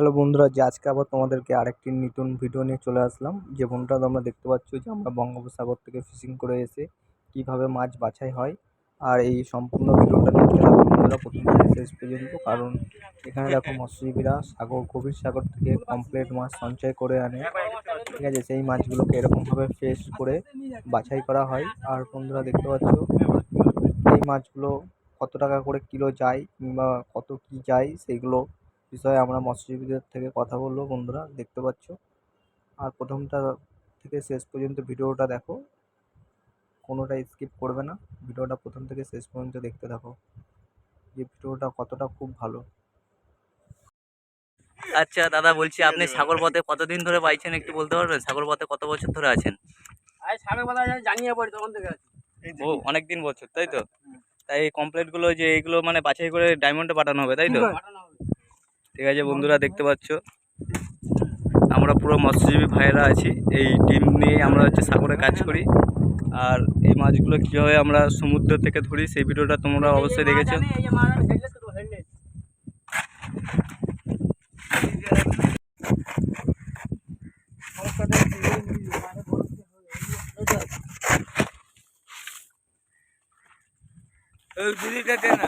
Hello বন্ধুরা, যে আজকে আবার তোমাদেরকে আরেকটি নতুন ভিডিও নিয়ে চলে আসলাম। যে বন্ধুরা, তোমরা দেখতে পাচ্ছ যে আমরা বঙ্গোপসাগর থেকে ফিশিং করে এসে কীভাবে মাছ বাছাই হয়। আর এই সম্পূর্ণ ভিডিওটা দেখতে থাকো বন্ধুরা, প্রথম থেকে শেষ পর্যন্ত, কারণ এখানে দেখো মৎস্যজীবীরা সাগর, গভীর সাগর থেকে কমপ্লিট মাছ সঞ্চয় করে আনে। ঠিক আছে, সেই মাছগুলোকে এরকমভাবে ফ্রেশ করে বাছাই করা হয়। আর বন্ধুরা, দেখতে পাচ্ছ, এই মাছগুলো কত টাকা করে কিলো যায় কিংবা কত কী যায় সেইগুলো বিষয়ে আমরা মৎস্যজীবীদের থেকে কথা বলব বন্ধুরা দেখতে পাচ্ছ। আর প্রথমটা থেকে শেষ পর্যন্ত ভিডিওটা দেখো। কোনোটা স্কিপ করবে না। ভিডিওটা প্রথম থেকে শেষ পর্যন্ত দেখতে থাকো। যে ভিডিওটা কতটা খুব ভালো। আচ্ছা দাদা বলছি আপনি সাগর পথে কতদিন ধরে পাইছেন একটু বলতে পারবেন? সাগর পথে কত বছর ধরে আছেন? আরে সামনে জানিয়ে পড়ি তখন থেকে ও অনেক দিন বছর তাই তো? তাই এই কমপ্লেটগুলো যে এইগুলো মানে বাছাই করে ডায়মন্ডে পাঠানো হবে তাই তো। ঠিক আছে বন্ধুরা, দেখতে পাচ্ছ? আমরা পুরো মৎস্যজীবী ভাইয়েরা আছি। এই ডিম নিয়ে আমরা হচ্ছে সাগরে কাজ করি। আর এই মাছগুলো কীভাবে আমরা সমুদ্র থেকে ধরি, সেই ভিডিওটা তোমরা অবশ্যই দেখেছ। দিদিটা না।